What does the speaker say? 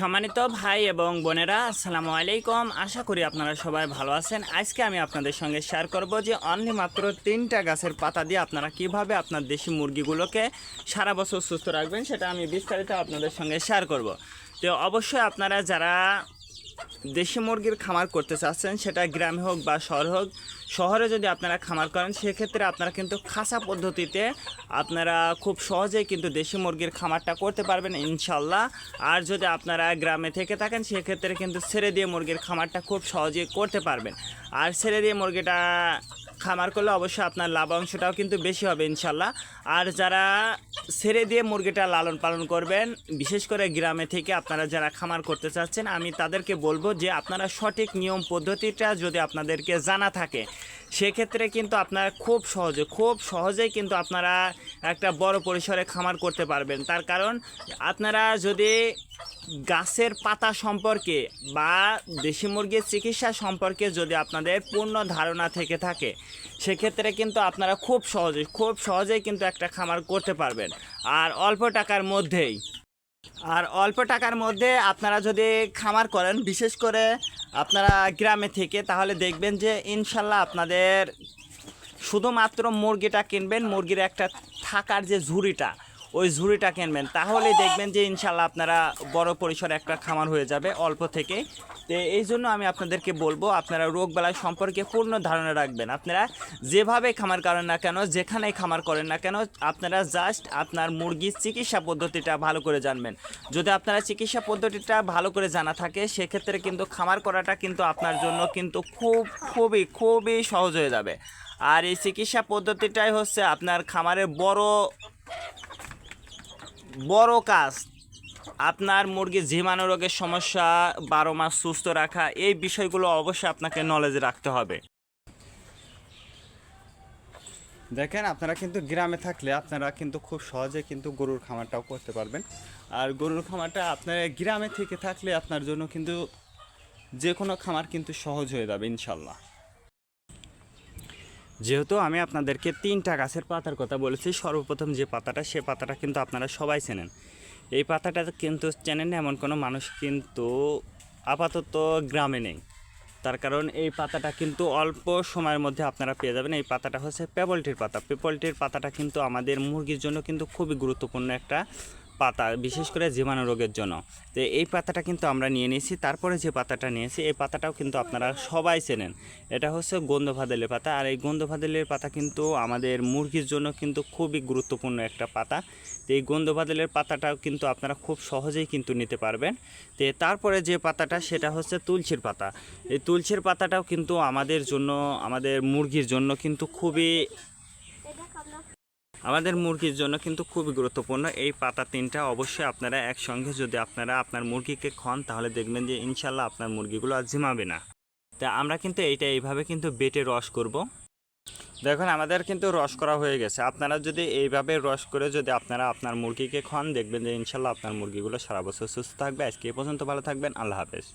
সম্মানিত ভাই এবং বোনেরা, আসসালামু আলাইকুম। আশা করি আপনারা সবাই ভালো আছেন। আজকে আমি আপনাদের সঙ্গে শেয়ার করব যে অনলি মাত্র তিনটা গাছের পাতা দিয়ে আপনারা কীভাবে আপনার দেশি মুরগিগুলোকে সারা বছর সুস্থ রাখবেন, সেটা আমি বিস্তারিত আপনাদের সঙ্গে শেয়ার করব। তো অবশ্যই আপনারা যারা দেশি মুরগির খামার করতে চাচ্ছেন, সেটা গ্রামে হোক বা শহর হোক, শহরে যদি আপনারা খামার করেন, সেক্ষেত্রে আপনারা কিন্তু খাসা পদ্ধতিতে আপনারা খুব সহজেই কিন্তু দেশি মুরগির খামারটা করতে পারবেন ইনশাল্লাহ। আর যদি আপনারা গ্রামে থেকে থাকেন, সেক্ষেত্রে কিন্তু ছেড়ে দিয়ে মুরগির খামারটা খুব সহজেই করতে পারবেন। আর ছেড়ে দিয়ে মুরগিটা খামার করলে অবশ্যই আপনার লাভ অংশটাও কিন্তু বেশি হবে ইনশাল্লাহ। আর যারা ছেড়ে দিয়ে মুরগিটা লালন পালন করবেন, বিশেষ করে গ্রামে থেকে আপনারা যারা খামার করতে চাচ্ছেন, আমি তাদেরকে বলব যে আপনারা সঠিক নিয়ম পদ্ধতিটা যদি আপনাদেরকে জানা থাকে, সেক্ষেত্রে কিন্তু আপনারা খুব সহজে, খুব সহজেই কিন্তু আপনারা একটা বড় পরিসরে খামার করতে পারবেন। তার কারণ, আপনারা যদি গাছের পাতা সম্পর্কে বা দেশি মুরগির চিকিৎসা সম্পর্কে যদি আপনাদের পূর্ণ ধারণা থেকে থাকে, সেক্ষেত্রে কিন্তু আপনারা খুব সহজে, খুব সহজেই কিন্তু একটা খামার করতে পারবেন। আর অল্প টাকার মধ্যেই। আর অল্প টাকার মধ্যে আপনারা যদি খামার করেন, বিশেষ করে আপনারা গ্রামে থেকে, তাহলে দেখবেন যে ইনশাল্লাহ আপনাদের শুধুমাত্র মুরগিটা কিনবেন, মুরগির একটা থাকার যে ঝুড়িটা ওই ঝুড়িটা কিনবেন। তাহলেই দেখবেন যে ইনশাল্লাহ আপনারা বড় পরিসরে একটা খামার হয়ে যাবে অল্প থেকে। তো এই জন্য আমি আপনাদেরকে বলব, আপনারা রোগ বেলায় সম্পর্কে পূর্ণ ধারণা রাখবেন। আপনারা যেভাবে খামার করেন না কেন, যেখানেই খামার করেন না কেন, আপনারা জাস্ট আপনার মুরগির চিকিৎসা পদ্ধতিটা ভালো করে জানবেন। যদি আপনারা চিকিৎসা পদ্ধতিটা ভালো করে জানা থাকে, সেক্ষেত্রে কিন্তু খামার করাটা কিন্তু আপনার জন্য কিন্তু খুব, খুবই খুবই সহজ হয়ে যাবে। আর এই চিকিৎসা পদ্ধতিটাই হচ্ছে আপনার খামারের বড় বড় কাজ। আপনার মুরগির জীবাণু রোগের সমস্যা, বারো মাস সুস্থ রাখা, এই বিষয়গুলো অবশ্যই আপনাকে নলেজ রাখতে হবে। দেখেন, আপনারা কিন্তু গ্রামে থাকলে আপনারা কিন্তু খুব সহজে কিন্তু গরুর খামারটাও করতে পারবেন। আর গরুর খামারটা আপনার গ্রামে থেকে থাকলে আপনার জন্য কিন্তু যে কোনো খামার কিন্তু সহজ হয়ে যাবে ইনশাল্লাহ যেহেতু আমি আপনাদেরকে তিনটা গাছের পাতার কথা বলেছি, সর্বপ্রথম যে পাতাটা, সে পাতাটা কিন্তু আপনারা সবাই চেনেন। এই পাতাটা কিন্তু চেনেন এমন কোনো মানুষ কিন্তু আপাতত গ্রামে নেই। তার কারণ এই পাতাটা কিন্তু অল্প সময়ের মধ্যে আপনারা পেয়ে যাবেন। এই পাতাটা হচ্ছে পেপলটির পাতা। পেপলটির পাতাটা কিন্তু আমাদের মুরগির জন্য কিন্তু খুবই গুরুত্বপূর্ণ একটা পাতা, বিশেষ করে জীবাণু রোগের জন্য। তো এই পাতাটা কিন্তু আমরা নিয়ে নিয়েছি, তারপরে যে পাতাটা নিয়েছি, এই পাতাটাও কিন্তু আপনারা সবাই চেনেন। এটা হচ্ছে গন্ধভাদেলের পাতা, আর এই গন্ধভাদেলের পাতা কিন্তু আমাদের মুরগির জন্য কিন্তু খুবই গুরুত্বপূর্ণ একটা পাতা। তো এই গন্ধভাদেলের পাতাটাও কিন্তু আপনারা খুব সহজেই কিন্তু নিতে পারবেন। তো তারপরে যে পাতাটা, সেটা হচ্ছে তুলসীর পাতা। এই তুলসীর পাতাটাও কিন্তু আমাদের জন্য, আমাদের মুরগির জন্য কিন্তু খুবই আমাদের মুরগির জন্য কিন্তু খুবই গুরুত্বপূর্ণ এই পাতা তিনটা অবশ্যই আপনারা একসঙ্গে যদি আপনারা আপনার মুরগিকে খন, তাহলে দেখবেন যে ইনশাল্লাহ আপনার মুরগিগুলো আর ঝিমাবে না। তা আমরা কিন্তু এইটা এইভাবে কিন্তু বেটে রস করব। দেখুন, আমাদের কিন্তু রস করা হয়ে গেছে। আপনারা যদি এইভাবে রস করে যদি আপনারা আপনার মুরগিকে খন, দেখবেন যে ইনশাল্লাহ আপনার মুরগিগুলো সারা বছর সুস্থ থাকবে। আজকে এ পর্যন্ত ভালো থাকবেন। আল্লাহ হাফেজ।